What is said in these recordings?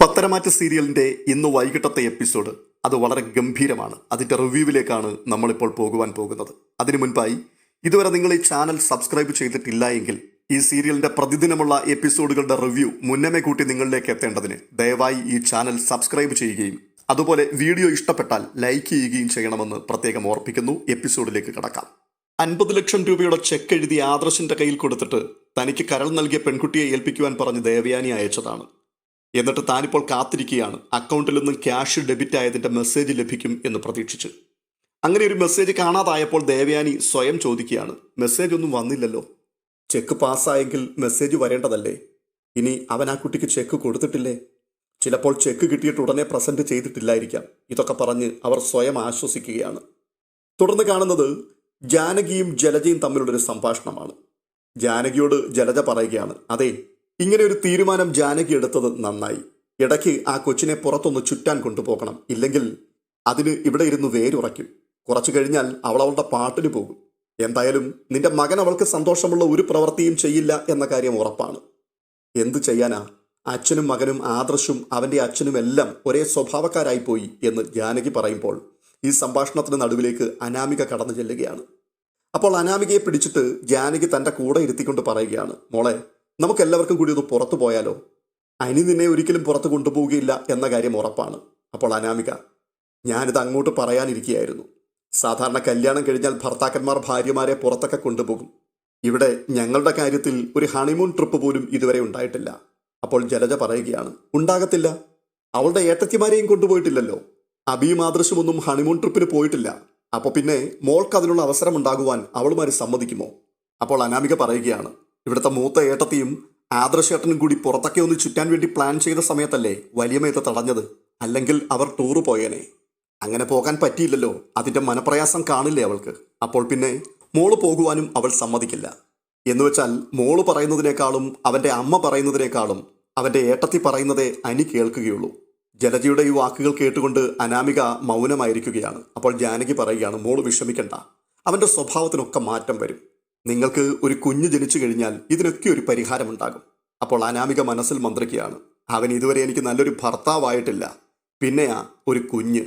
പത്തരമാറ്റ് സീരിയലിന്റെ ഇന്ന് വൈകിട്ടത്തെ എപ്പിസോഡ്. അത് വളരെ ഗംഭീരമാണ്. അതിന്റെ റിവ്യൂവിലേക്കാണ് നമ്മളിപ്പോൾ പോകുവാൻ പോകുന്നത്. അതിനു മുൻപായി ഇതുവരെ നിങ്ങൾ ഈ ചാനൽ സബ്സ്ക്രൈബ് ചെയ്തിട്ടില്ല എങ്കിൽ ഈ സീരിയലിന്റെ പ്രതിദിനമുള്ള എപ്പിസോഡുകളുടെ റിവ്യൂ മുന്നമേ കൂട്ടി നിങ്ങളിലേക്ക് എത്തേണ്ടതിന് ദയവായി ഈ ചാനൽ സബ്സ്ക്രൈബ് ചെയ്യുകയും അതുപോലെ വീഡിയോ ഇഷ്ടപ്പെട്ടാൽ ലൈക്ക് ചെയ്യുകയും ചെയ്യണമെന്ന് പ്രത്യേകം ഓർപ്പിക്കുന്നു. എപ്പിസോഡിലേക്ക് കടക്കാം. അൻപത് ലക്ഷം രൂപയുടെ ചെക്ക് എഴുതി ആദർശിന്റെ കയ്യിൽ കൊടുത്തിട്ട് തനിക്ക് കരൾ നൽകിയ പെൺകുട്ടിയെ ഏൽപ്പിക്കുവാൻ പറഞ്ഞ് ദേവയാനി അയച്ചതാണ്. എന്നിട്ട് താനിപ്പോൾ കാത്തിരിക്കുകയാണ്. അക്കൗണ്ടിൽ നിന്നും ക്യാഷ് ഡെബിറ്റ് ആയതിന്റെ മെസ്സേജ് ലഭിക്കും എന്ന് പ്രതീക്ഷിച്ച്. അങ്ങനെ ഒരു മെസ്സേജ് കാണാതായപ്പോൾ ദേവയാനി സ്വയം ചോദിക്കുകയാണ്. മെസ്സേജ് ഒന്നും വന്നില്ലല്ലോ. ചെക്ക് പാസ്സായെങ്കിൽ മെസ്സേജ് വരേണ്ടതല്ലേ? ഇനി അവൻ ആ കുട്ടിക്ക് ചെക്ക് കൊടുത്തിട്ടില്ലേ? ചിലപ്പോൾ ചെക്ക് കിട്ടിയിട്ട് ഉടനെ പ്രസന്റ് ചെയ്തിട്ടില്ലായിരിക്കാം. ഇതൊക്കെ പറഞ്ഞ് അവർ സ്വയം ആശ്വസിക്കുകയാണ്. തുടർന്ന് കാണുന്നത് ജാനകിയും ജലജയും തമ്മിലുള്ളൊരു സംഭാഷണമാണ്. ജാനകിയോട് ജലജ പറയുകയാണ് അതെ ഇങ്ങനെ ഒരു തീരുമാനം ജാനകി എടുത്തത് നന്നായി. ഇടയ്ക്ക് ആ കൊച്ചിനെ പുറത്തൊന്ന് ചുറ്റാൻ കൊണ്ടുപോകണം. ഇല്ലെങ്കിൽ അതിന് ഇവിടെ ഇരുന്ന് വേരുറയ്ക്കും. കുറച്ചു കഴിഞ്ഞാൽ അവൾ അവളുടെ പാട്ടിന് പോകും. എന്തായാലും നിന്റെ മകൻ അവൾക്ക് സന്തോഷമുള്ള ഒരു പ്രവൃത്തിയും ചെയ്യില്ല എന്ന കാര്യം ഉറപ്പാണ്. എന്തു ചെയ്യാനാ? അച്ഛനും മകനും ആദർശും അവന്റെ അച്ഛനും എല്ലാം ഒരേ സ്വഭാവക്കാരായി പോയി എന്ന് ജാനകി പറയുമ്പോൾ ഈ സംഭാഷണത്തിന് നടുവിലേക്ക് അനാമിക കടന്നു ചെല്ലുകയാണ്. അപ്പോൾ അനാമികയെ പിടിച്ചിട്ട് ജാനകി തന്റെ കൂടെ ഇരുത്തിക്കൊണ്ട് പറയുകയാണ് മോളെ നമുക്ക് എല്ലാവർക്കും കൂടി ഒന്ന് പുറത്തു പോയാലോ? അനി നിന്നെ ഒരിക്കലും പുറത്ത് കൊണ്ടുപോവുകയില്ല എന്ന കാര്യം ഉറപ്പാണ്. അപ്പോൾ അനാമിക ഞാനിത് അങ്ങോട്ട് പറയാനിരിക്കുകയായിരുന്നു. സാധാരണ കല്യാണം കഴിഞ്ഞാൽ ഭർത്താക്കന്മാർ ഭാര്യമാരെ പുറത്തൊക്കെ കൊണ്ടുപോകും. ഇവിടെ ഞങ്ങളുടെ കാര്യത്തിൽ ഒരു ഹണിമൂൺ ട്രിപ്പ് പോലും ഇതുവരെ ഉണ്ടായിട്ടില്ല. അപ്പോൾ ജലജ പറയുകയാണ് ഉണ്ടാകത്തില്ല. അവളുടെ ഏട്ടത്തിമാരെയും കൊണ്ടുപോയിട്ടില്ലല്ലോ. അബിയും ആദർശമൊന്നും ഹണിമൂൺ ട്രിപ്പിന് പോയിട്ടില്ല. അപ്പോൾ പിന്നെ മോൾക്ക് അതിനുള്ള അവസരം ഉണ്ടാകുവാൻ അവളുമാര് സമ്മതിക്കുമോ? അപ്പോൾ അനാമിക പറയുകയാണ് ഇവിടുത്തെ മൂത്ത ഏട്ടത്തിയും ആദർശേട്ടനും കൂടി പുറത്തൊക്കെ ഒന്ന് ചുറ്റാൻ വേണ്ടി പ്ലാൻ ചെയ്ത സമയത്തല്ലേ വലിയമേത്ത് തടഞ്ഞത്? അല്ലെങ്കിൽ അവർ ടൂർ പോയേനെ. അങ്ങനെ പോകാൻ പറ്റിയില്ലല്ലോ. അതിന്റെ മനപ്രയാസം കാണില്ലേ അവൾക്ക്? അപ്പോൾ പിന്നെ മോൾ പോകുവാനും അവൾ സമ്മതിക്കില്ല. എന്നുവെച്ചാൽ മോൾ പറയുന്നതിനേക്കാളും അവന്റെ അമ്മ പറയുന്നതിനേക്കാളും അവന്റെ ഏട്ടത്തി പറയുന്നതേ അനി കേൾക്കുകയുള്ളൂ. ജലജയുടെ ഈ വാക്കുകൾ കേട്ടുകൊണ്ട് അനാമിക മൗനമായിരിക്കുകയാണ്. അപ്പോൾ ജാനകി പറയുകയാണ് മോൾ വിഷമിക്കണ്ട. അവന്റെ സ്വഭാവത്തിനൊക്കെ മാറ്റം വരും. നിങ്ങൾക്ക് ഒരു കുഞ്ഞു ജനിച്ചു കഴിഞ്ഞാൽ ഇതിനൊക്കെ ഒരു പരിഹാരമുണ്ടാകും. അപ്പോൾ അനാമിക മനസ്സിൽ മന്ത്രിക്കുകയാണ്. അവൻ ഇതുവരെ എനിക്ക് നല്ലൊരു ഭർത്താവായിട്ടില്ല. പിന്നെയാ ഒരു കുഞ്ഞ്.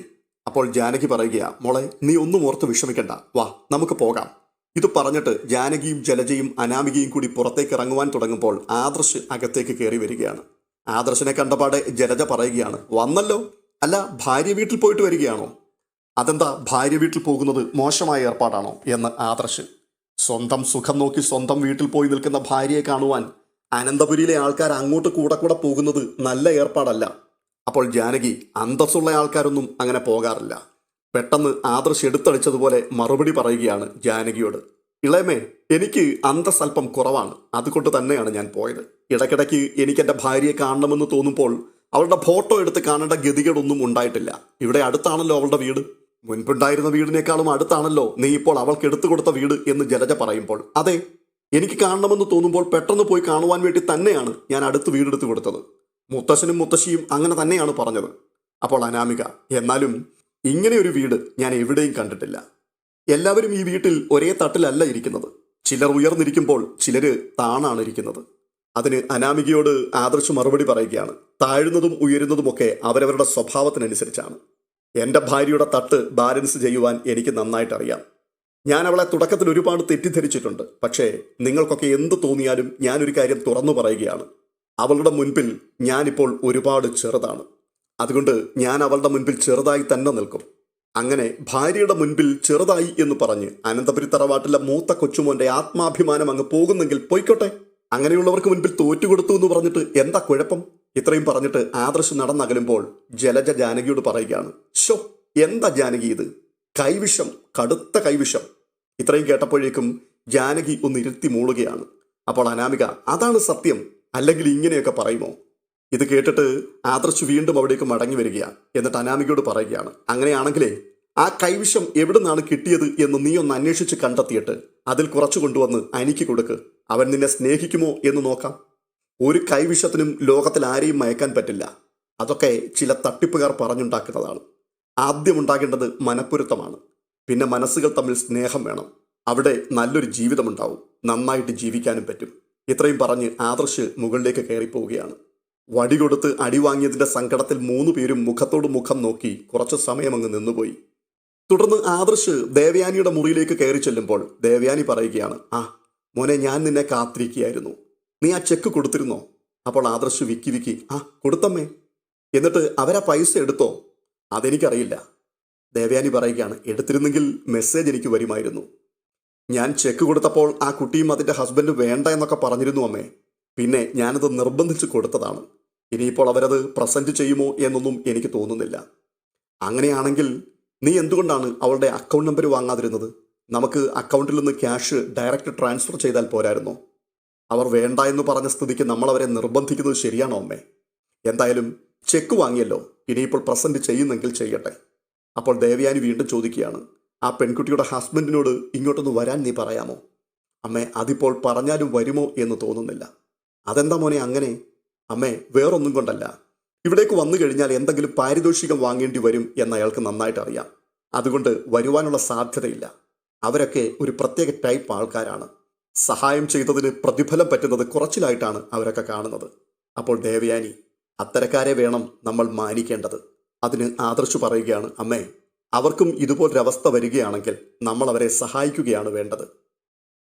അപ്പോൾ ജാനകി പറയുകയാ മോളെ നീ ഒന്നും ഓർത്ത് വിഷമിക്കണ്ട. വാ നമുക്ക് പോകാം. ഇത് പറഞ്ഞിട്ട് ജാനകിയും ജലജയും അനാമികയും കൂടി പുറത്തേക്ക് ഇറങ്ങുവാൻ തുടങ്ങുമ്പോൾ ആദർശ് അകത്തേക്ക് കയറി വരികയാണ്. ആദർശിനെ കണ്ടപാടെ ജലജ പറയുകയാണ് വന്നല്ലോ. അല്ല ഭാര്യ വീട്ടിൽ പോയിട്ട് വരികയാണോ? അതെന്താ ഭാര്യ വീട്ടിൽ പോകുന്നത് മോശമായ ഏർപ്പാടാണോ? എന്ന് ആദർശ് സ്വന്തം സുഖം നോക്കി സ്വന്തം വീട്ടിൽ പോയി നിൽക്കുന്ന ഭാര്യയെ കാണുവാൻ അനന്തപുരിയിലെ ആൾക്കാർ അങ്ങോട്ട് കൂടെ കൂടെ പോകുന്നത് നല്ല ഏർപ്പാടല്ല. അപ്പോൾ ജാനകി അന്തസ്സുള്ള ആൾക്കാരൊന്നും അങ്ങനെ പോകാറില്ല. പെട്ടെന്ന് ആദർശ് എടുത്തടിച്ചതുപോലെ മറുപടി പറയുകയാണ് ജാനകിയോട്. ഇളയമേ എനിക്ക് അന്തസ് അല്പം കുറവാണ്. അതുകൊണ്ട് തന്നെയാണ് ഞാൻ പോയത്. ഇടയ്ക്കിടയ്ക്ക് എനിക്ക് എന്റെ ഭാര്യയെ കാണണമെന്ന് തോന്നുമ്പോൾ അവളുടെ ഫോട്ടോ എടുത്ത് കാണേണ്ട ഗതികേടൊന്നും ഉണ്ടായിട്ടില്ല. ഇവിടെ അടുത്താണല്ലോ അവളുടെ വീട്. മുൻപുണ്ടായിരുന്ന വീടിനേക്കാളും അടുത്താണല്ലോ നീ ഇപ്പോൾ അവൾക്ക് എടുത്തു കൊടുത്ത വീട് എന്ന് ജലജ പറയുമ്പോൾ. അതെ എനിക്ക് കാണണമെന്ന് തോന്നുമ്പോൾ പെട്ടെന്ന് പോയി കാണുവാൻ വേണ്ടി തന്നെയാണ് ഞാൻ അടുത്ത് വീടെടുത്ത് കൊടുത്തത്. മുത്തശ്ശനും മുത്തശ്ശിയും അങ്ങനെ തന്നെയാണ് പറഞ്ഞത്. അപ്പോൾ അനാമിക എന്നാലും ഇങ്ങനെ ഒരു വീട് ഞാൻ എവിടെയും കണ്ടിട്ടില്ല. എല്ലാവരും ഈ വീട്ടിൽ ഒരേ തട്ടിലല്ല ഇരിക്കുന്നത്. ചിലർ ഉയർന്നിരിക്കുമ്പോൾ ചിലർ താണാണ് ഇരിക്കുന്നത്. അതിന് അനാമികയോട് ആദർശ് മറുപടി പറയുകയാണ്. താഴുന്നതും ഉയരുന്നതുമൊക്കെ അവരവരുടെ സ്വഭാവത്തിനനുസരിച്ചാണ്. എന്റെ ഭാര്യയുടെ തട്ട് ബാലൻസ് ചെയ്യുവാൻ എനിക്ക് നന്നായിട്ടറിയാം. ഞാൻ അവളെ തുടക്കത്തിൽ ഒരുപാട് തെറ്റിദ്ധരിച്ചിട്ടുണ്ട്. പക്ഷേ നിങ്ങൾക്കൊക്കെ എന്ത് തോന്നിയാലും ഞാനൊരു കാര്യം തുറന്നു പറയുകയാണ്. അവളുടെ മുൻപിൽ ഞാനിപ്പോൾ ഒരുപാട് ചെറുതാണ്. അതുകൊണ്ട് ഞാൻ അവളുടെ മുൻപിൽ ചെറുതായി തന്നെ നിൽക്കും. അങ്ങനെ ഭാര്യയുടെ മുൻപിൽ ചെറുതായി എന്ന് പറഞ്ഞ് അനന്തപുരി തറവാട്ടിലെ മൂത്ത കൊച്ചുമോന്റെ ആത്മാഭിമാനം അങ്ങ് പോകുന്നെങ്കിൽ പോയിക്കോട്ടെ. അങ്ങനെയുള്ളവർക്ക് മുൻപിൽ തോറ്റുകൊടുത്തു എന്ന് പറഞ്ഞിട്ട് എന്താ കുഴപ്പം? ഇത്രയും പറഞ്ഞിട്ട് ആദർശ് നടന്നകലുമ്പോൾ ജലജ ജാനകിയോട് പറയുകയാണ് ഷോ എന്താ ജാനകി ഇത്? കൈവിഷം കടുത്ത കൈവിഷം. ഇത്രയും കേട്ടപ്പോഴേക്കും ജാനകി ഒന്ന് ഇരുത്തി മൂളുകയാണ്. അപ്പോൾ അനാമിക അതാണ് സത്യം. അല്ലെങ്കിൽ ഇങ്ങനെയൊക്കെ പറയുമോ? ഇത് കേട്ടിട്ട് ആദർശ് വീണ്ടും അവിടേക്ക് മടങ്ങി വരികയാണ് എന്നിട്ട് അനാമികയോട് പറയുകയാണ് അങ്ങനെയാണെങ്കിലേ ആ കൈവിഷം എവിടെ നിന്നാണ് കിട്ടിയത് എന്ന് നീ ഒന്ന് അന്വേഷിച്ച് കണ്ടെത്തിയിട്ട് അതിൽ കുറച്ചു കൊണ്ടുവന്ന് അനിക്ക് കൊടുക്ക് അവൻ നിന്നെ സ്നേഹിക്കുമോ എന്ന് നോക്കാം. ഒരു കൈവിഷത്തിനും ലോകത്തിൽ ആരെയും മയക്കാൻ പറ്റില്ല. അതൊക്കെ ചില തട്ടിപ്പുകാർ പറഞ്ഞുണ്ടാക്കുന്നതാണ്. ആദ്യം ഉണ്ടാകേണ്ടത് മനപ്പൊരുത്തമാണ് പിന്നെ മനസ്സുകൾ തമ്മിൽ സ്നേഹം വേണം. അവിടെ നല്ലൊരു ജീവിതമുണ്ടാവും. നന്നായിട്ട് ജീവിക്കാനും പറ്റും. ഇത്രയും പറഞ്ഞ് ആദർശ് മുകളിലേക്ക് കയറിപ്പോവുകയാണ്. വടി കൊടുത്ത് അടി വാങ്ങിയതിന്റെ സങ്കടത്തിൽ മൂന്ന് പേരും മുഖത്തോട് മുഖം നോക്കി കുറച്ച് സമയം അങ്ങ് നിന്നുപോയി. തുടർന്ന് ആദർശ് ദേവയാനിയുടെ മുറിയിലേക്ക് കയറി ചെല്ലുമ്പോൾ ദേവയാനി പറയുകയാണ് ആ മോനെ ഞാൻ നിന്നെ കാത്തിരിക്കുകയായിരുന്നു. നീ ആ ചെക്ക് കൊടുത്തിരുന്നോ? അപ്പോൾ ആദർശ് വിക്കി വിക്കി ആ കൊടുത്തമ്മേ. എന്നിട്ട് അവരാ പൈസ എടുത്തോ? അതെനിക്കറിയില്ല. ദേവയാനി പറയുകയാണ് എടുത്തിരുന്നെങ്കിൽ മെസ്സേജ് എനിക്ക് വരുമായിരുന്നു. ഞാൻ ചെക്ക് കൊടുത്തപ്പോൾ ആ കുട്ടിയും അതിന്റെ ഹസ്ബൻഡ് വേണ്ട എന്നൊക്കെ പറഞ്ഞിരുന്നു അമ്മേ. പിന്നെ ഞാനത് നിർബന്ധിച്ച് കൊടുത്തതാണ്. ഇനിയിപ്പോൾ അവരത് പ്രസന്റ് ചെയ്യുമോ എന്നൊന്നും എനിക്ക് തോന്നുന്നില്ല. അങ്ങനെയാണെങ്കിൽ നീ എന്തുകൊണ്ടാണ് അവളുടെ അക്കൗണ്ട് നമ്പർ വാങ്ങാതിരുന്നത്? നമുക്ക് അക്കൗണ്ടിൽ നിന്ന് ക്യാഷ് ഡയറക്റ്റ് ട്രാൻസ്ഫർ ചെയ്താൽ പോരായിരുന്നോ? അവർ വേണ്ട എന്ന് പറഞ്ഞ സ്ഥിതിക്ക് നമ്മൾ അവരെ നിർബന്ധിക്കുന്നത് ശരിയാണോ അമ്മേ? എന്തായാലും ചെക്ക് വാങ്ങിയല്ലോ. ഇനിയിപ്പോൾ പ്രസന്റ് ചെയ്യുന്നെങ്കിൽ ചെയ്യട്ടെ. അപ്പോൾ ദേവയാനി വീണ്ടും ചോദിക്കുകയാണ് ആ പെൺകുട്ടിയുടെ ഹസ്ബൻഡിനോട് ഇങ്ങോട്ടൊന്ന് വരാൻ നീ പറയാമോ? അമ്മേ അതിപ്പോൾ പറഞ്ഞാലും വരുമോ എന്ന് തോന്നുന്നില്ല. അതെന്താ മോനെ അങ്ങനെ? അമ്മേ വേറൊന്നും കൊണ്ടല്ല. ഇവിടേക്ക് വന്നു കഴിഞ്ഞാൽ എന്തെങ്കിലും പാരിതോഷികം വാങ്ങേണ്ടി വരും എന്ന് അയാൾക്ക് നന്നായിട്ട് അറിയാം. അതുകൊണ്ട് വരുവാനുള്ള സാധ്യതയില്ല. അവരൊക്കെ ഒരു പ്രത്യേക ടൈപ്പ് ആൾക്കാരാണ്. സഹായം ചെയ്തതിന് പ്രതിഫലം പറ്റുന്നത് കുറച്ചിലായിട്ടാണ് അവരൊക്കെ കാണുന്നത്. അപ്പോൾ ദേവയാനി അത്തരക്കാരെ വേണം നമ്മൾ മാനിക്കേണ്ടത്. അതിന് ആദർശ് പറയുകയാണ് അമ്മേ അവർക്കും ഇതുപോലൊരവസ്ഥ വരികയാണെങ്കിൽ നമ്മൾ അവരെ സഹായിക്കുകയാണ് വേണ്ടത്.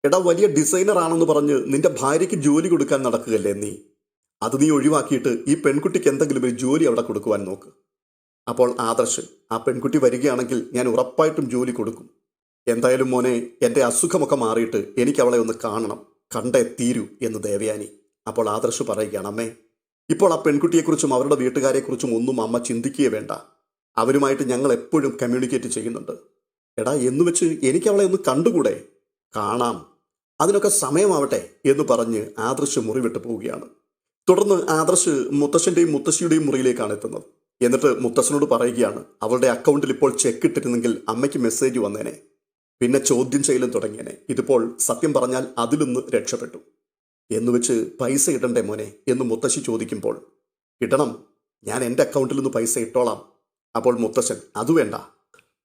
എടാ വലിയ ഡിസൈനർ ആണെന്ന് പറഞ്ഞ് നിന്റെ ഭാര്യയ്ക്ക് ജോലി കൊടുക്കാൻ നടക്കുകയല്ലേ നീ? അത് നീ ഒഴിവാക്കിയിട്ട് ഈ പെൺകുട്ടിക്ക് എന്തെങ്കിലും ഒരു ജോലി അവിടെ കൊടുക്കുവാൻ നോക്ക്. അപ്പോൾ ആദർശ് ആ പെൺകുട്ടി വരികയാണെങ്കിൽ ഞാൻ ഉറപ്പായിട്ടും ജോലി കൊടുക്കും. എന്തായാലും മോനെ എന്റെ അസുഖമൊക്കെ മാറിയിട്ട് എനിക്ക് അവളെ ഒന്ന് കാണണം. കണ്ടേ തീരൂ എന്ന് ദേവയാനി അപ്പോൾ ആദർശ് പറയുകയാണ് അമ്മേ ഇപ്പോൾ ആ പെൺകുട്ടിയെക്കുറിച്ചും അവരുടെ വീട്ടുകാരെക്കുറിച്ചും ഒന്നും അമ്മ ചിന്തിക്കുകയേ വേണ്ട. അവരുമായിട്ട് ഞങ്ങൾ എപ്പോഴും കമ്മ്യൂണിക്കേറ്റ് ചെയ്യുന്നുണ്ട്. എടാ എന്ന് വെച്ച് എനിക്ക് അവളെ ഒന്ന് കണ്ടുകൂടെ? കാണാം. അതിനൊക്കെ സമയമാവട്ടെ എന്ന് പറഞ്ഞ് ആദർശ് മുറിവിട്ട് പോവുകയാണ്. തുടർന്ന് ആദർശ് മുത്തശ്ശന്റെയും മുത്തശ്ശിയുടെയും മുറിയിലേക്കാണ് എത്തുന്നത്. എന്നിട്ട് മുത്തശ്ശനോട് പറയുകയാണ് അവളുടെ അക്കൗണ്ടിൽ ഇപ്പോൾ ചെക്ക് ഇട്ടിരുന്നെങ്കിൽ അമ്മയ്ക്ക് മെസ്സേജ് വന്നേനെ. പിന്നെ ചോദ്യം ചെയ്യലും തുടങ്ങിയനെ. ഇതിപ്പോൾ സത്യം പറഞ്ഞാൽ അതിലൊന്ന് രക്ഷപ്പെട്ടു. എന്നുവെച്ച് പൈസ ഇടണ്ടേ മോനെ? എന്ന് മുത്തശ്ശി ചോദിക്കുമ്പോൾ ഇടണം ഞാൻ എന്റെ അക്കൗണ്ടിൽ നിന്ന് പൈസ ഇട്ടോളാം. അപ്പോൾ മുത്തശ്ശൻ അത് വേണ്ട.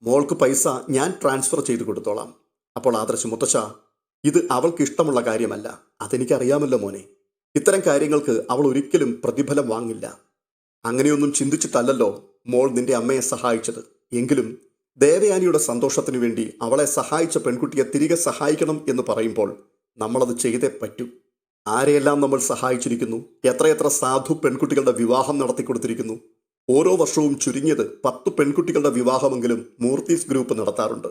മോൾക്ക് പൈസ ഞാൻ ട്രാൻസ്ഫർ ചെയ്ത് കൊടുത്തോളാം. അപ്പോൾ ആദർശ് മുത്തശ്ശ ഇത് അവൾക്ക് ഇഷ്ടമുള്ള കാര്യമല്ല. അതെനിക്കറിയാമല്ലോ മോനെ. ഇത്തരം കാര്യങ്ങൾക്ക് അവൾ ഒരിക്കലും പ്രതിഫലം വാങ്ങില്ല. അങ്ങനെയൊന്നും ചിന്തിച്ചിട്ടല്ലല്ലോ മോൾ നിന്റെ അമ്മയെ സഹായിച്ചത്. എങ്കിലും ദേവയാനിയുടെ സന്തോഷത്തിനു വേണ്ടി അവളെ സഹായിച്ച പെൺകുട്ടിയെ തിരികെ സഹായിക്കണം എന്ന് പറയുമ്പോൾ നമ്മളത് ചെയ്തേ പറ്റൂ. ആരെയെല്ലാം നമ്മൾ സഹായിച്ചിരിക്കുന്നു? എത്രയെത്ര സാധു പെൺകുട്ടികളുടെ വിവാഹം നടത്തിക്കൊടുത്തിരിക്കുന്നു? ഓരോ വർഷവും ചുരുങ്ങിയത് പത്ത് പെൺകുട്ടികളുടെ വിവാഹമെങ്കിലും മൂർത്തീസ് ഗ്രൂപ്പ് നടത്താറുണ്ട്.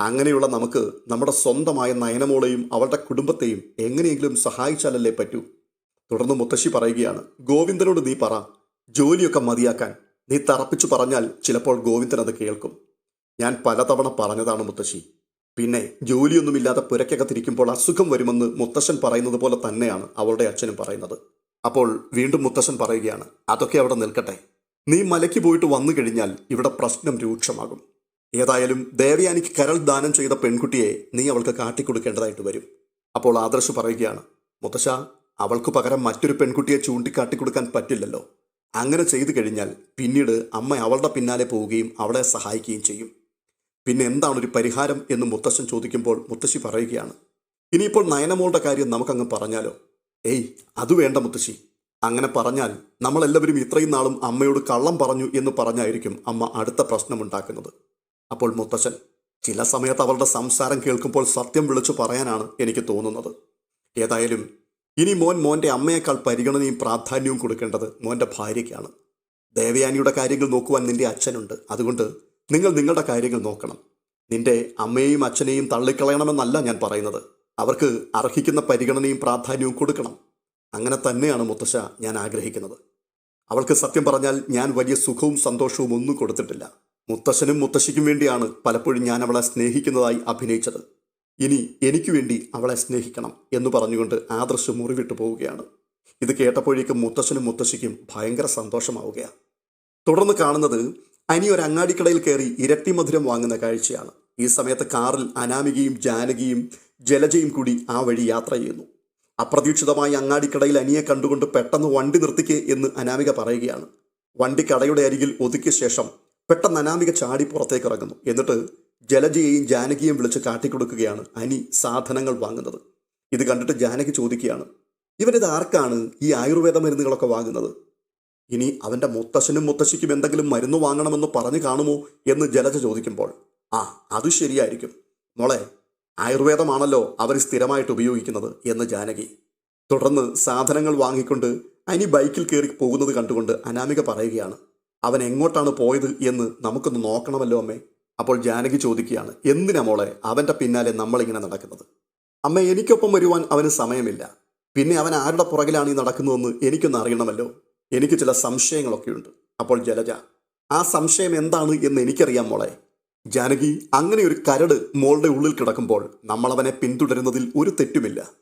അങ്ങനെയുള്ള നമുക്ക് നമ്മുടെ സ്വന്തമായ നയനമോളെയും അവളുടെ കുടുംബത്തെയും എങ്ങനെയെങ്കിലും സഹായിച്ചാലല്ലേ പറ്റൂ. തുടർന്ന് മുത്തശ്ശി പറയുകയാണ് ഗോവിന്ദനോട് നീ പറ. ജോലിയൊക്കെ മതിയാക്കാൻ. നീ തറപ്പിച്ചു പറഞ്ഞാൽ ചിലപ്പോൾ ഗോവിന്ദൻ അത് കേൾക്കും. ഞാൻ പലതവണ പറഞ്ഞതാണ് മുത്തശ്ശി. പിന്നെ ജോലിയൊന്നുമില്ലാതെ പുരക്കകത്തിരിക്കുമ്പോൾ അസുഖം വരുമെന്ന് മുത്തശ്ശൻ പറയുന്നത് പോലെ തന്നെയാണ് അവളുടെ അച്ഛനും പറയുന്നത്. അപ്പോൾ വീണ്ടും മുത്തശ്ശൻ പറയുകയാണ് അതൊക്കെ അവിടെ നിൽക്കട്ടെ. നീ മലയ്ക്ക് പോയിട്ട് വന്നു കഴിഞ്ഞാൽ ഇവിടെ പ്രശ്നം രൂക്ഷമാകും. ഏതായാലും ദേവയാനിക്ക് കരൾ ദാനം ചെയ്ത പെൺകുട്ടിയെ നീ അവൾക്ക് കാട്ടിക്കൊടുക്കേണ്ടതായിട്ട് വരും. അപ്പോൾ ആദർശ് പറയുകയാണ് മുത്തശ്ശ അവൾക്ക് പകരം മറ്റൊരു പെൺകുട്ടിയെ ചൂണ്ടിക്കാട്ടിക്കൊടുക്കാൻ പറ്റില്ലല്ലോ. അങ്ങനെ ചെയ്തു കഴിഞ്ഞാൽ പിന്നീട് അമ്മ അവളുടെ പിന്നാലെ പോവുകയും അവളെ സഹായിക്കുകയും ചെയ്യും. പിന്നെ എന്താണ് ഒരു പരിഹാരം എന്ന് മുത്തശ്ശൻ ചോദിക്കുമ്പോൾ മുത്തശ്ശി പറയുകയാണ്. ഇനിയിപ്പോൾ നയനമോളുടെ കാര്യം നമുക്കങ്ങ് പറഞ്ഞാലോ? ഏയ് അത് വേണ്ട മുത്തശ്ശി. അങ്ങനെ പറഞ്ഞാൽ നമ്മളെല്ലാവരും ഇത്രയും നാളും അമ്മയോട് കള്ളം പറഞ്ഞു എന്ന് പറഞ്ഞായിരിക്കും അമ്മ അടുത്ത പ്രശ്നമുണ്ടാക്കുന്നത്. അപ്പോൾ മുത്തശ്ശൻ ചില സമയത്ത് അവളുടെ സംസാരം കേൾക്കുമ്പോൾ സത്യം വിളിച്ചു പറയാനാണ് എനിക്ക് തോന്നുന്നത്. ഏതായാലും ഇനി മോൻ മോന്റെ അമ്മയേക്കാൾ പരിഗണനയും പ്രാധാന്യവും കൊടുക്കേണ്ടത് മോന്റെ ഭാര്യയ്ക്കാണ്. ദേവയാനിയുടെ കാര്യങ്ങൾ നോക്കുവാൻ നിന്റെ അച്ഛനുണ്ട്. അതുകൊണ്ട് നിങ്ങൾ നിങ്ങളുടെ കാര്യങ്ങൾ നോക്കണം. നിന്റെ അമ്മയെയും അച്ഛനെയും തള്ളിക്കളയണമെന്നല്ല ഞാൻ പറയുന്നത്. അവർക്ക് അർഹിക്കുന്ന പരിഗണനയും പ്രാധാന്യവും കൊടുക്കണം. അങ്ങനെ തന്നെയാണ് മുത്തശ്ശ ഞാൻ ആഗ്രഹിക്കുന്നത്. അവൾക്ക് സത്യം പറഞ്ഞാൽ ഞാൻ വലിയ സുഖവും സന്തോഷവും ഒന്നും കൊടുത്തിട്ടില്ല. മുത്തശ്ശനും മുത്തശ്ശിക്കും വേണ്ടിയാണ് പലപ്പോഴും ഞാൻ അവളെ സ്നേഹിക്കുന്നതായി അഭിനയിച്ചത്. ഇനി എനിക്ക് വേണ്ടി അവളെ സ്നേഹിക്കണം എന്ന് പറഞ്ഞുകൊണ്ട് ആദർശ് മുറിവിട്ടു പോവുകയാണ്. ഇത് കേട്ടപ്പോഴേക്കും മുത്തശ്ശനും മുത്തശ്ശിക്കും ഭയങ്കര സന്തോഷമാവുകയാണ്. തുടർന്ന് കാണുന്നത് അനി ഒരു അങ്ങാടിക്കടയിൽ കയറി ഇരട്ടി മധുരം വാങ്ങുന്ന കാഴ്ചയാണ്. ഈ സമയത്ത് കാറിൽ അനാമികയും ജാനകിയും ജലജയും കൂടി ആ വഴി യാത്ര ചെയ്യുന്നു. അപ്രതീക്ഷിതമായി അങ്ങാടിക്കടയിൽ അനിയെ കണ്ടുകൊണ്ട് പെട്ടെന്ന് വണ്ടി നിർത്തിക്കേ എന്ന് അനാമിക പറയുകയാണ്. വണ്ടി കടയുടെ അരികിൽ ഒതുക്കിയ ശേഷം പെട്ടെന്ന് അനാമിക ചാടി പുറത്തേക്ക് ഇറങ്ങുന്നു. എന്നിട്ട് ജലജയെയും ജാനകിയെയും വിളിച്ച് കാട്ടിക്കൊടുക്കുകയാണ് അനി സാധനങ്ങൾ വാങ്ങുന്നത്. ഇത് കണ്ടിട്ട് ജാനകി ചോദിക്കുകയാണ് ഇവരിത് ആർക്കാണ് ഈ ആയുർവേദ മരുന്നുകളൊക്കെ വാങ്ങുന്നത്? ഇനി അവന്റെ മുത്തശ്ശനും മുത്തശ്ശിക്കും എന്തെങ്കിലും മരുന്ന് വാങ്ങണമെന്ന് പറഞ്ഞു കാണുമോ എന്ന് ജലജ ചോദിക്കുമ്പോൾ ആ അത് ശരിയായിരിക്കും. മോളെ ആയുർവേദമാണല്ലോ അവർ സ്ഥിരമായിട്ട് ഉപയോഗിക്കുന്നത് എന്ന് ജാനകി. തുടർന്ന് സാധനങ്ങൾ വാങ്ങിക്കൊണ്ട് അനി ബൈക്കിൽ കയറി പോകുന്നത് കണ്ടുകൊണ്ട് അനാമിക പറയുകയാണ് അവൻ എങ്ങോട്ടാണ് പോയത് എന്ന് നമുക്കൊന്ന് നോക്കണമല്ലോ അമ്മേ. അപ്പോൾ ജാനകി ചോദിക്കുകയാണ് എന്തിനാ മോളെ അവന്റെ പിന്നാലെ നമ്മളിങ്ങനെ നടക്കുന്നത്? അമ്മ എനിക്കൊപ്പം വരുവാൻ അവന് സമയമില്ല. പിന്നെ അവൻ ആരുടെ പുറകിലാണ് ഈ നടക്കുന്നതെന്ന് എനിക്കൊന്ന് അറിയണമല്ലോ. എനിക്ക് ചില സംശയങ്ങളൊക്കെ ഉണ്ട്. അപ്പോൾ ജലജ ആ സംശയം എന്താണ് എന്ന് എനിക്കറിയാം മോളെ. ജാനകി അങ്ങനെ ഒരു കരട് മോളുടെ ഉള്ളിൽ കിടക്കുമ്പോൾ നമ്മളവനെ പിന്തുടരുന്നതിൽ ഒരു തെറ്റുമില്ല.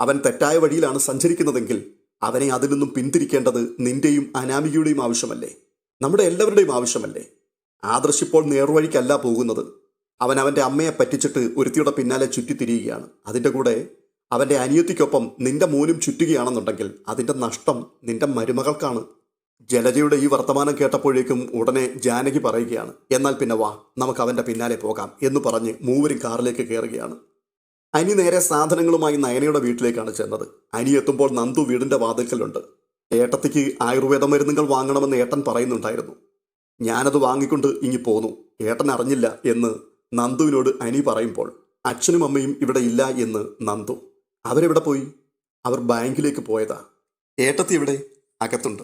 അവൻ തെറ്റായ വഴിയിലാണ് സഞ്ചരിക്കുന്നതെങ്കിൽ അവനെ അതിൽ നിന്നും പിന്തിരിക്കേണ്ടത് നിന്റെയും അനാമികയുടെയും ആവശ്യമല്ലേ? നമ്മുടെ എല്ലാവരുടെയും ആവശ്യമല്ലേ? ആദർശ് ഇപ്പോൾ നേർവഴിക്കല്ല പോകുന്നത്. അവൻ അവന്റെ അമ്മയെ പറ്റിച്ചിട്ട് ഒരുത്തിയുടെ പിന്നാലെ ചുറ്റിത്തിരിയുകയാണ്. അതിന്റെ കൂടെ അവന്റെ അനിയത്തിക്കൊപ്പം നിന്റെ മോനും ചുറ്റുകയാണെന്നുണ്ടെങ്കിൽ അതിന്റെ നഷ്ടം നിന്റെ മരുമകൾക്കാണ്. ജലജയുടെ ഈ വർത്തമാനം കേട്ടപ്പോഴേക്കും ഉടനെ ജാനകി പറയുകയാണ് എന്നാൽ പിന്നെ വാ നമുക്ക് അവന്റെ പിന്നാലെ പോകാം എന്ന് പറഞ്ഞ് മൂവരും കാറിലേക്ക് കയറുകയാണ്. അനി നേരെ സാധനങ്ങളുമായി നയനയുടെ വീട്ടിലേക്കാണ് ചെന്നത്. അനി എത്തുമ്പോൾ നന്ദു വീടിന്റെ വാതിൽക്കലുണ്ട്. ഏട്ടത്തിക്ക് ആയുർവേദ മരുന്നുകൾ വാങ്ങണമെന്ന് ഏട്ടൻ പറയുന്നുണ്ടായിരുന്നു. ഞാനത് വാങ്ങിക്കൊണ്ട് ഇങ്ങി പോന്നു ഏട്ടൻ അറിഞ്ഞില്ല എന്ന് നന്ദുവിനോട് അനി പറയുമ്പോൾ അച്ഛനും അമ്മയും ഇവിടെ ഇല്ല എന്ന് നന്ദു അവരെവിടെ പോയി? അവർ ബാങ്കിലേക്ക് പോയതാ. ഏട്ടത്തി ഇവിടെ അകത്തുണ്ട്.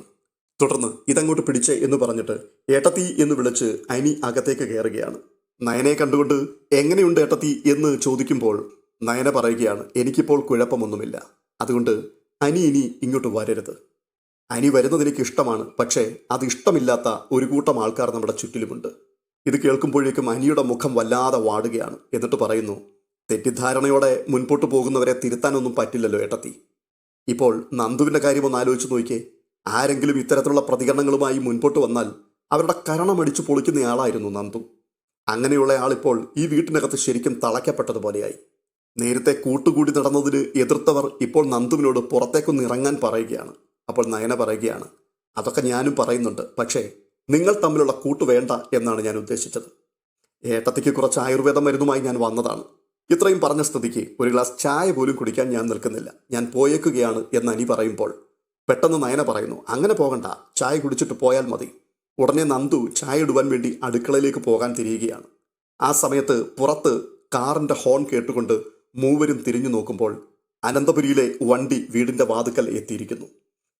തുടർന്ന് ഇതങ്ങോട്ട് പിടിച്ചേ എന്ന് പറഞ്ഞിട്ട് ഏട്ടത്തി എന്ന് വിളിച്ച് അനി അകത്തേക്ക് കയറുകയാണ്. നയനെ കണ്ടുകൊണ്ട് എങ്ങനെയുണ്ട് ഏട്ടത്തി? എന്ന് ചോദിക്കുമ്പോൾ നയന പറയുകയാണ് എനിക്കിപ്പോൾ കുഴപ്പമൊന്നുമില്ല. അതുകൊണ്ട് അനി ഇനി ഇങ്ങോട്ട് വരരുത്. അനി വരുന്നത് എനിക്ക് ഇഷ്ടമാണ് പക്ഷേ അത് ഇഷ്ടമില്ലാത്ത ഒരു കൂട്ടം ആൾക്കാർ നമ്മുടെ ചുറ്റിലുമുണ്ട്. ഇത് കേൾക്കുമ്പോഴേക്കും അനിയുടെ മുഖം വല്ലാതെ വാടുകയാണ് എന്നിട്ട് പറയുന്നു തെറ്റിദ്ധാരണയോടെ മുൻപോട്ട് പോകുന്നവരെ തിരുത്താനൊന്നും പറ്റില്ലല്ലോ ഏട്ടത്തി. ഇപ്പോൾ നന്ദുവിന്റെ കാര്യം ഒന്ന് ആലോചിച്ച് നോക്കിയേ. ആരെങ്കിലും ഇത്തരത്തിലുള്ള പ്രതികരണങ്ങളുമായി മുൻപോട്ട് വന്നാൽ അവരുടെ കരണമടിച്ചു പൊളിക്കുന്നയാളായിരുന്നു നന്ദു. അങ്ങനെയുള്ള ആളിപ്പോൾ ഈ വീട്ടിനകത്ത് ശരിക്കും തളയ്ക്കപ്പെട്ടതുപോലെയായി. നേരത്തെ കൂട്ടുകൂടി നടന്നതിന് എതിർത്തവർ ഇപ്പോൾ നന്ദുവിനോട് പുറത്തേക്കൊന്ന് ഇറങ്ങാൻ പറയുകയാണ്. അപ്പോൾ നയന പറയുകയാണ് അതൊക്കെ ഞാനും പറയുന്നുണ്ട് പക്ഷേ നിങ്ങൾ തമ്മിലുള്ള കൂട്ട് വേണ്ട എന്നാണ് ഞാൻ ഉദ്ദേശിച്ചത്. ഏട്ടത്തിക്ക് കുറച്ച് ആയുർവേദ മരുന്നുമായി ഞാൻ വന്നതാണ്. ഇത്രയും പറഞ്ഞ സ്ഥിതിക്ക് ഒരു ഗ്ലാസ് ചായ പോലും കുടിക്കാൻ ഞാൻ നിൽക്കുന്നില്ല. ഞാൻ പോയേക്കുകയാണ് എന്ന് അനി പറയുമ്പോൾ പെട്ടെന്ന് നയന പറയുന്നു അങ്ങനെ പോകണ്ട. ചായ കുടിച്ചിട്ട് പോയാൽ മതി. ഉടനെ നന്ദു ചായ ഇടുവാൻ വേണ്ടി അടുക്കളയിലേക്ക് പോകാൻ തിരിയുകയാണ്. ആ സമയത്ത് പുറത്ത് കാറിന്റെ ഹോൺ കേട്ടുകൊണ്ട് മൂവരും തിരിഞ്ഞു നോക്കുമ്പോൾ അനന്തപുരിയിലെ വണ്ടി വീടിന്റെ വാതുക്കൽ എത്തിയിരിക്കുന്നു.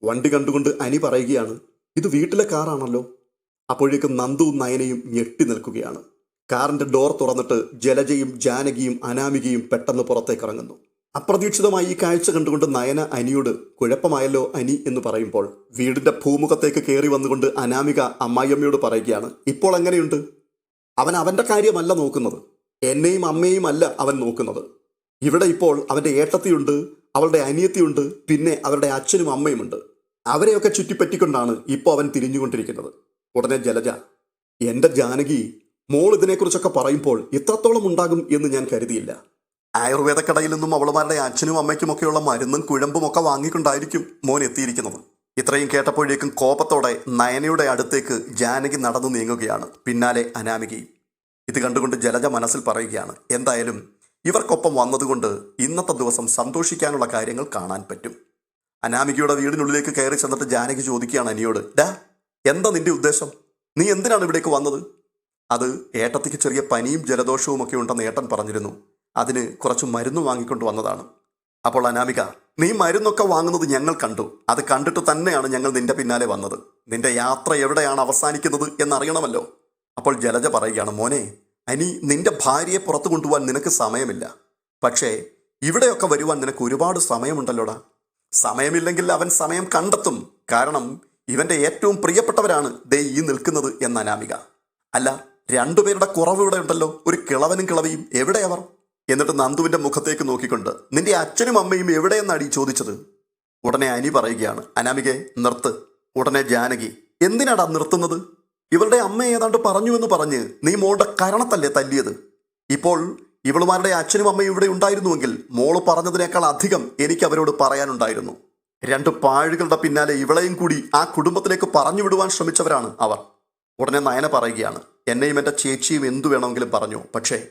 വണ്ടി കണ്ടുകൊണ്ട് അനി പറയുകയാണ് ഇത് വീട്ടിലെ കാറാണല്ലോ. അപ്പോഴേക്കും നന്ദുവും നയനയും ഞെട്ടി നിൽക്കുകയാണ്. കാറിന്റെ ഡോർ തുറന്നിട്ട് ജലജയും ജാനകിയും അനാമികയും പെട്ടെന്ന് പുറത്തേക്ക് ഇറങ്ങുന്നു. അപ്രതീക്ഷിതമായി ഈ കാഴ്ച കണ്ടുകൊണ്ട് നയന അനിയോട് കുഴപ്പമായല്ലോ അനി എന്ന് പറയുമ്പോൾ വീടിന്റെ ഭൂമുഖത്തേക്ക് കയറി വന്നുകൊണ്ട് അനാമിക അമ്മായിയമ്മയോട് പറയുകയാണ് ഇപ്പോൾ എങ്ങനെയുണ്ട്? അവൻ അവന്റെ കാര്യമല്ല നോക്കുന്നത്. എന്നെയും അമ്മയും അല്ല അവൻ നോക്കുന്നത്. ഇവിടെ ഇപ്പോൾ അവന്റെ ഏട്ടത്തിയുണ്ട് അവളുടെ അനിയത്തിയുണ്ട് പിന്നെ അവരുടെ അച്ഛനും അമ്മയുമുണ്ട് അവരെയൊക്കെ ചുറ്റിപ്പറ്റിക്കൊണ്ടാണ് ഇപ്പോൾ അവൻ തിരിഞ്ഞുകൊണ്ടിരിക്കുന്നത്. ഉടനെ ജലജ എന്റെ ജാനകി മോൾ ഇതിനെക്കുറിച്ചൊക്കെ പറയുമ്പോൾ ഇത്രത്തോളം ഉണ്ടാകും എന്ന് ഞാൻ കരുതിയില്ല. ആയുർവേദ കടയിൽ നിന്നും അവളുമാരുടെ അച്ഛനും അമ്മയ്ക്കുമൊക്കെയുള്ള മരുന്നും കുഴമ്പും ഒക്കെ വാങ്ങിക്കൊണ്ടായിരിക്കും മോൻ എത്തിയിരിക്കുന്നത്. ഇത്രയും കേട്ടപ്പോഴേക്കും കോപത്തോടെ നയനയുടെ അടുത്തേക്ക് ജാനകി നടന്നു നീങ്ങുകയാണ്. പിന്നാലെ അനാമികയും. ഇത് കണ്ടുകൊണ്ട് ജലജ മനസ്സിൽ പറയുകയാണ് എന്തായാലും ഇവർക്കൊപ്പം വന്നതുകൊണ്ട് ഇന്നത്തെ ദിവസം സന്തോഷിക്കാനുള്ള കാര്യങ്ങൾ കാണാൻ പറ്റും. അനാമികയുടെ വീടിനുള്ളിലേക്ക് കയറി ചെന്നിട്ട് ജാനകി ചോദിക്കുകയാണ് അനിയോട് ഡാ എന്താ നിന്റെ ഉദ്ദേശം? നീ എന്തിനാണ് ഇവിടേക്ക് വന്നത്? അത് ഏട്ടത്തിക്ക് ചെറിയ പനിയും ജലദോഷവും ഒക്കെ ഉണ്ടെന്ന് ഏട്ടൻ പറഞ്ഞിരുന്നു. അതിന് കുറച്ച് മരുന്ന് വാങ്ങിക്കൊണ്ട് വന്നതാണ്. അപ്പോൾ അനാമിക നീ മരുന്നൊക്കെ വാങ്ങുന്നത് ഞങ്ങൾ കണ്ടു. അത് കണ്ടിട്ട് തന്നെയാണ് ഞങ്ങൾ നിന്റെ പിന്നാലെ വന്നത്. നിന്റെ യാത്ര എവിടെയാണ് അവസാനിക്കുന്നത് എന്നറിയണമല്ലോ. അപ്പോൾ ജലജ പറയുകയാണ് മോനെ അനി നിന്റെ ഭാര്യയെ പുറത്തു കൊണ്ടുപോകാൻ നിനക്ക് സമയമില്ല. പക്ഷേ ഇവിടെയൊക്കെ വരുവാൻ നിനക്ക് ഒരുപാട് സമയമുണ്ടല്ലോടാ. സമയമില്ലെങ്കിൽ അവൻ സമയം കണ്ടെത്തും. കാരണം ഇവന്റെ ഏറ്റവും പ്രിയപ്പെട്ടവരാണ് ദേ ഈ നിൽക്കുന്നത് എന്ന അനാമിക. അല്ല രണ്ടുപേരുടെ കുറവ് ഇവിടെ ഉണ്ടല്ലോ. ഒരു കിളവനും കിളവിയും. എവിടെ അവർ? എന്നിട്ട് നന്ദുവിന്റെ മുഖത്തേക്ക് നോക്കിക്കൊണ്ട് നിന്റെ അച്ഛനും അമ്മയും എവിടെയെന്നാണ് ഈ ചോദിച്ചത്? ഉടനെ അനി പറയുകയാണ് അനാമികെ നിർത്ത്. ഉടനെ ജാനകി എന്തിനാടാ നിർത്തുന്നത്? ഇവളുടെ അമ്മ ഏതാണ്ട് പറഞ്ഞുവെന്ന് പറഞ്ഞ് നീ മോളുടെ കരണത്തല്ലേ തല്ലിയത്? ഇപ്പോൾ ഇവളുമാരുടെ അച്ഛനും അമ്മയും ഇവിടെ ഉണ്ടായിരുന്നുവെങ്കിൽ മോൾ പറഞ്ഞതിനേക്കാൾ അധികം എനിക്ക് അവരോട് പറയാനുണ്ടായിരുന്നു. രണ്ട് പാഴുകളുടെ പിന്നാലെ ഇവളെയും കൂടി ആ കുടുംബത്തിലേക്ക് പറഞ്ഞു വിടുവാൻ ശ്രമിച്ചവരാണ് അവർ. ഉടനെ നയന പറയുകയാണ് എന്നെയും എന്റെ ചേച്ചിയും എന്തു വേണമെങ്കിലും പറഞ്ഞു. പക്ഷേ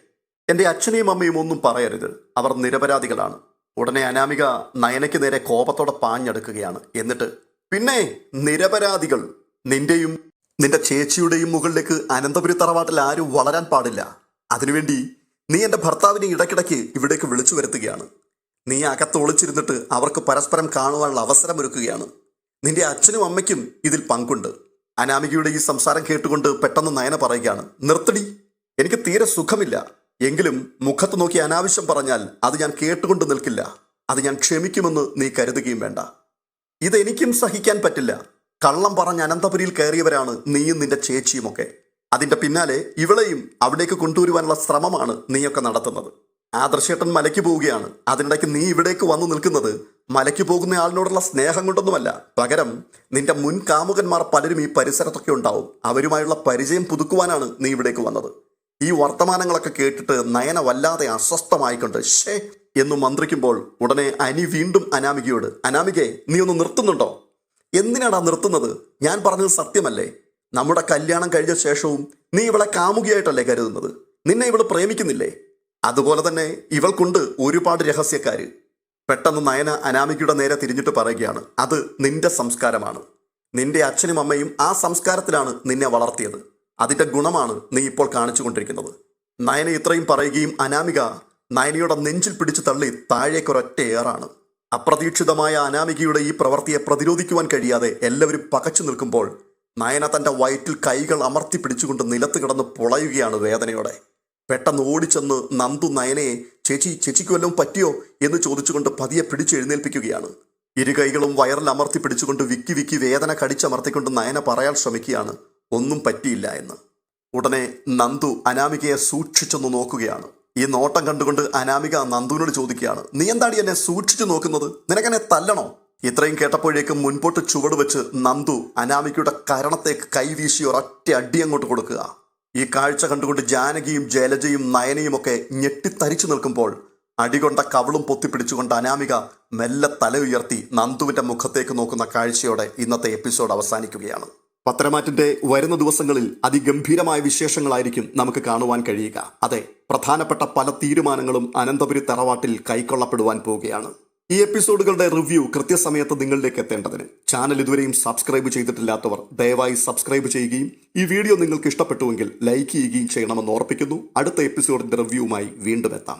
എന്റെ അച്ഛനെയും അമ്മയും ഒന്നും പറയരുത്. അവർ നിരപരാധികളാണ്. ഉടനെ അനാമിക നയനയ്ക്ക് നേരെ കോപത്തോടെ പാഞ്ഞെടുക്കുകയാണ്. എന്നിട്ട് പിന്നെ നിരപരാധികൾ നിന്റെയും നിന്റെ ചേച്ചിയുടെയും മുകളിലേക്ക് അനന്തപുരി തറവാട്ടിൽ ആരും വളരാൻ പാടില്ല. അതിനുവേണ്ടി നീ എന്റെ ഭർത്താവിനെ ഇടയ്ക്കിടയ്ക്ക് ഇവിടേക്ക് വിളിച്ചു വരുത്തുകയാണ്. നീ അകത്ത് ഒളിച്ചിരുന്നിട്ട് അവർക്ക് പരസ്പരം കാണുവാനുള്ള അവസരമൊരുക്കുകയാണ് നിന്റെ അച്ഛനും അമ്മയ്ക്കും ഇതിൽ പങ്കുണ്ട്. അനാമികയുടെ ഈ സംസാരം കേട്ടുകൊണ്ട് പെട്ടെന്ന് നയന പറയുകയാണ് നിർത്തടി എനിക്ക് തീരെ സുഖമില്ല. എങ്കിലും മുഖത്ത് നോക്കി അനാവശ്യം പറഞ്ഞാൽ അത് ഞാൻ കേട്ടുകൊണ്ട് നിൽക്കില്ല. അത് ഞാൻ ക്ഷമിക്കുമെന്ന് നീ കരുതുകയും വേണ്ട. ഇതെനിക്കും സഹിക്കാൻ പറ്റില്ല. കള്ളം പറഞ്ഞ് അനന്തപുരിയിൽ കയറിയവരാണ് നീയും നിന്റെ ചേച്ചിയുമൊക്കെ. അതിന്റെ പിന്നാലെ ഇവളെയും അവിടേക്ക് കൊണ്ടുവരുവാനുള്ള ശ്രമമാണ് നീയൊക്കെ നടത്തുന്നത്. ആദർശേട്ടൻ മലയ്ക്ക് പോവുകയാണ്. അതിനിടയ്ക്ക് നീ ഇവിടേക്ക് വന്നു നിൽക്കുന്നത് മലയ്ക്ക് പോകുന്ന ആളിനോടുള്ള സ്നേഹം കൊണ്ടൊന്നുമല്ല. പകരം നിന്റെ മുൻ കാമുകന്മാർ പലരും ഈ പരിസരത്തൊക്കെ ഉണ്ടാവും. അവരുമായുള്ള പരിചയം പുതുക്കുവാനാണ് നീ ഇവിടേക്ക് വന്നത്. ഈ വർത്തമാനങ്ങളൊക്കെ കേട്ടിട്ട് നയന വല്ലാതെ അസ്വസ്ഥമായിക്കൊണ്ട് ഷേ എന്ന് മന്ത്രിക്കുമ്പോൾ ഉടനെ അനി വീണ്ടും അനാമികയോട് അനാമികയെ നീ ഒന്ന് നിർത്തുന്നുണ്ടോ? എന്തിനാടാ നിർത്തുന്നത്? ഞാൻ പറഞ്ഞത് സത്യമല്ലേ? നമ്മുടെ കല്യാണം കഴിഞ്ഞ ശേഷവും നീ ഇവളെ കാമുകിയായിട്ടല്ലേ കരുതുന്നത്? നിന്നെ ഇവൾ പ്രേമിക്കുന്നില്ലേ? അതുപോലെ തന്നെ ഇവൾക്കുണ്ട് ഒരുപാട് രഹസ്യക്കാര്. പെട്ടെന്ന് നയന അനാമികയുടെ നേരെ തിരിഞ്ഞിട്ട് പറയുകയാണ് അത് നിന്റെ സംസ്കാരമാണ്. നിന്റെ അച്ഛനും അമ്മയും ആ സംസ്കാരത്തിലാണ് നിന്നെ വളർത്തിയത്. അതിന്റെ ഗുണമാണ് നീ ഇപ്പോൾ കാണിച്ചു കൊണ്ടിരിക്കുന്നത്. നയന ഇത്രയും പറയുകയും അനാമിക നയനയുടെ നെഞ്ചിൽ പിടിച്ചു തള്ളി താഴേക്കൊരൊറ്റ ഏറാണ്. അപ്രതീക്ഷിതമായ അനാമികയുടെ ഈ പ്രവൃത്തിയെ പ്രതിരോധിക്കുവാൻ കഴിയാതെ എല്ലാവരും പകച്ചു നിൽക്കുമ്പോൾ നയന തന്റെ വയറ്റിൽ കൈകൾ അമർത്തി പിടിച്ചുകൊണ്ട് നിലത്ത് കിടന്ന് പൊളയുകയാണ് വേദനയോടെ. പെട്ടെന്ന് ഓടിച്ചെന്ന് നന്ദു നയനയെ ചേച്ചി ചേച്ചിക്ക് വല്ലതും പറ്റിയോ എന്ന് ചോദിച്ചുകൊണ്ട് പതിയെ ഇരു കൈകളും വയറിൽ അമർത്തി പിടിച്ചുകൊണ്ട് വിക്കി വിക്കി വേദന കടിച്ചമർത്തിക്കൊണ്ട് നയന പറയാൻ ശ്രമിക്കുകയാണ്. ഒന്നും പറ്റിയില്ല എന്ന്. ഉടനെ നന്ദു അനാമികയെ സൂക്ഷിച്ചൊന്ന് നോക്കുകയാണ്. ഈ നോട്ടം കണ്ടുകൊണ്ട് അനാമിക നന്ദുവിനോട് ചോദിക്കുകയാണ് നീ എന്താടി എന്നെ സൂക്ഷിച്ചു നോക്കുന്നത്? നിനക്കെന്നെ തല്ലണോ? ഇത്രയും കേട്ടപ്പോഴേക്കും മുൻപോട്ട് ചുവട് വെച്ച് നന്ദു അനാമികയുടെ കരണത്തേക്ക് കൈവീശി ഒരൊറ്റ അടി അങ്ങോട്ട് കൊടുക്കുക. ഈ കാഴ്ച കണ്ടുകൊണ്ട് ജാനകിയും ജലജയും നയനയും ഒക്കെ ഞെട്ടിത്തരിച്ചു നിൽക്കുമ്പോൾ അടികൊണ്ട കവളും പൊത്തിപ്പിടിച്ചുകൊണ്ട് അനാമിക മെല്ലെ തല ഉയർത്തി നന്ദുവിന്റെ മുഖത്തേക്ക് നോക്കുന്ന കാഴ്ചയോടെ ഇന്നത്തെ എപ്പിസോഡ് അവസാനിക്കുകയാണ്. പത്രമാറ്റിന്റെ വരുന്ന ദിവസങ്ങളിൽ അതിഗംഭീരമായ വിശേഷങ്ങളായിരിക്കും നമുക്ക് കാണുവാൻ കഴിയുക. അതെ പ്രധാനപ്പെട്ട പല തീരുമാനങ്ങളും അനന്തപുരി തറവാട്ടിൽ കൈക്കൊള്ളപ്പെടുവാൻ പോവുകയാണ്. ഈ എപ്പിസോഡുകളുടെ റിവ്യൂ കൃത്യസമയത്ത് നിങ്ങളിലേക്ക് എത്തേണ്ടതിന് ചാനൽ ഇതുവരെയും സബ്സ്ക്രൈബ് ചെയ്തിട്ടില്ലാത്തവർ ദയവായി സബ്സ്ക്രൈബ് ചെയ്യുകയും ഈ വീഡിയോ നിങ്ങൾക്ക് ഇഷ്ടപ്പെട്ടുവെങ്കിൽ ലൈക്ക് ചെയ്യുകയും ചെയ്യണമെന്ന് ഓർപ്പിക്കുന്നു. അടുത്ത എപ്പിസോഡിന്റെ റിവ്യൂവുമായി വീണ്ടും എത്താം.